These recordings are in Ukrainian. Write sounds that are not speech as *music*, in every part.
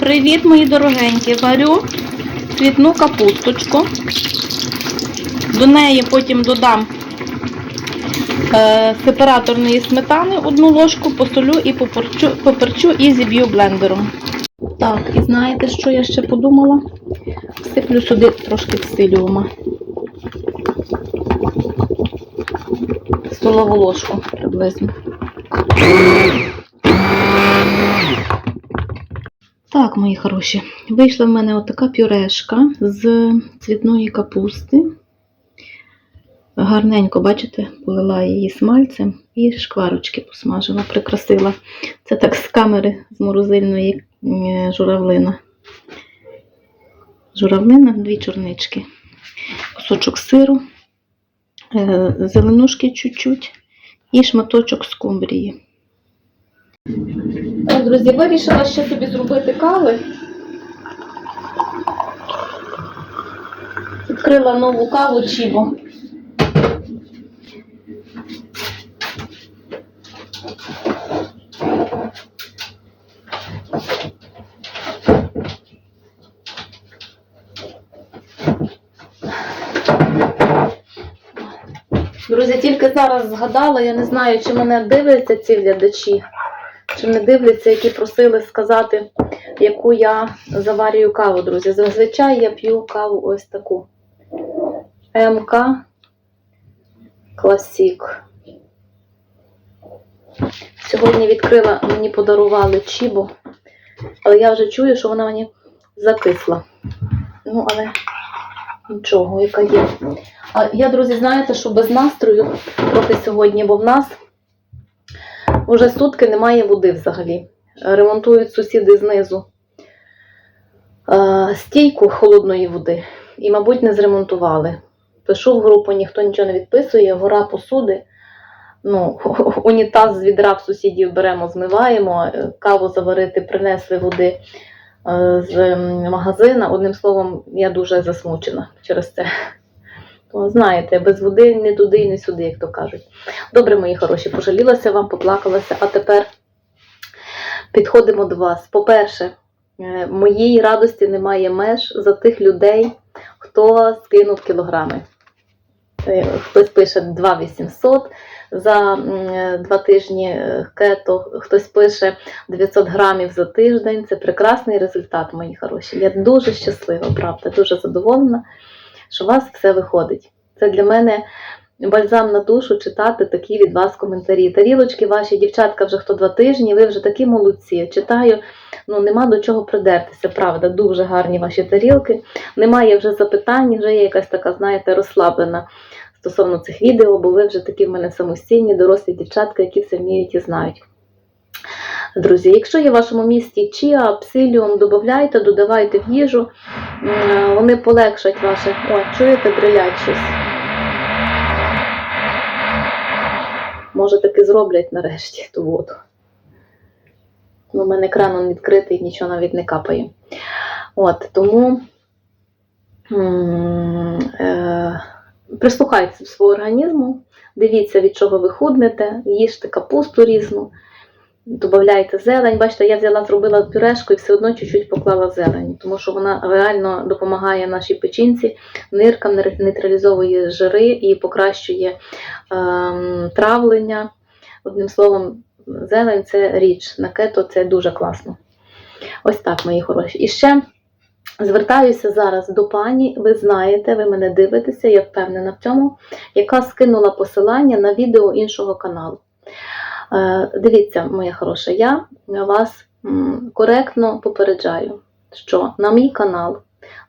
Привіт, мої дорогенькі! Варю цвітну капусточку. До неї потім додам е, сепараторної сметани одну ложку, посолю і поперчу, поперчу і зіб'ю блендером. Так, і знаєте, що я ще подумала? Всиплю сюди трошки псиліума. Столову ложку приблизно. Так, мої хороші, вийшла в мене отака пюрешка з цвітної капусти. Гарненько, бачите, полила її смальцем і шкварочки посмажила, прикрасила. Це так з камери з морозильної журавлина. Журавлина, дві чорнички, кусочок сиру, е, зеленушки чуть-чуть і шматочок скумбрії. Так, друзі, вирішила ще собі зробити кави. Відкрила нову каву Чібо. Друзі, тільки зараз згадала, я не знаю, чи мене дивляться ці глядачі, чи не дивляться, які просили сказати, яку я заварюю каву, друзі. Зазвичай я п'ю каву ось таку. МК Класік. Сьогодні відкрила, мені подарували чібу, але я вже чую, що вона мені закисла. Ну, але нічого, яка є. А я, друзі, знаєте, що без настрою трохи сьогодні, бо в нас вже сутки немає води взагалі. Ремонтують сусіди знизу стійку холодної води і, мабуть, не зремонтували. Пишу в групу, ніхто нічого не відписує, гора посуди. Ну, *laughs* унітаз з відра в сусідів беремо, змиваємо, е, каву заварити, принесли води е, з магазина. Одним словом, я дуже засмучена через це. То, знаєте, без води не туди і не сюди, як то кажуть. Добре, мої хороші, пожалілася вам, поплакалася, а тепер підходимо до вас. По-перше, е, моїй радості немає меж за тих людей, хто скинув кілограми. Е, Хтось пише 2800 за е, два тижні кето, хтось пише 900 грамів за тиждень. Це прекрасний результат, мої хороші. Я дуже щаслива, правда, дуже задоволена, що у вас все виходить. Це для мене бальзам на душу читати такі від вас коментарі. Тарілочки ваші, дівчатка, вже хто два тижні, ви вже такі молодці. Читаю, ну нема до чого придертися, правда, дуже гарні ваші тарілки. Немає вже запитань, вже є якась така, знаєте, розслаблена стосовно цих відео, бо ви вже такі в мене самостійні, дорослі дівчатка, які все вміють і знають. Друзі, якщо є в вашому місті чіа, псиліум, додавайте, додавайте в їжу, вони полегшать ваше. О, чуєте, брилять щось. Може, таки зроблять нарешті ту воду. Ну, У мене кран відкритий, нічого навіть не капає. От, тому е, прислухайтеся свого організму, дивіться, від чого ви худнете, їжте капусту різну, додавайте зелень. Бачите, я взяла, зробила пюрешку і все одно чуть-чуть поклала зелень, тому що вона реально допомагає нашій печінці, ниркам, нейтралізовує жири і покращує ем, травлення. Одним словом, зелень це річ, на кето це дуже класно. Ось так, мої хороші. І ще звертаюся зараз до пані. Ви знаєте, ви мене дивитеся, я впевнена в цьому, яка скинула посилання на відео іншого каналу. Е, Дивіться, моя хороша, я вас коректно попереджаю, що на мій канал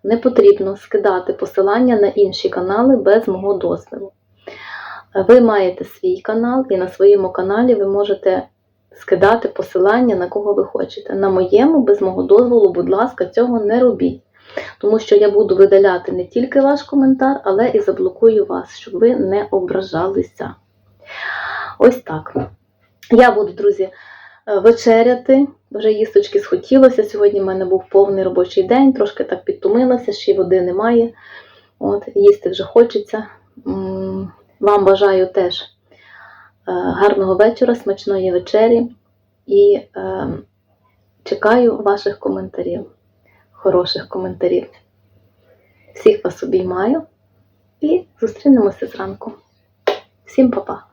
не потрібно скидати посилання на інші канали без мого дозволу. Ви маєте свій канал, і на своєму каналі ви можете скидати посилання на кого ви хочете. На моєму, без мого дозволу, будь ласка, цього не робіть. Тому що я буду видаляти не тільки ваш коментар, але і заблокую вас, щоб ви не ображалися. Ось так. Я буду, друзі, е, вечеряти. Вже їсточки схотілося. Сьогодні в мене був повний робочий день, трошки так підтомилася, ще й води немає. От, їсти вже хочеться. Вам бажаю теж е, гарного вечора, смачної вечері і е, Чекаю ваших коментарів, хороших коментарів. Всіх вас обіймаю і зустрінемося зранку. Всім па-па!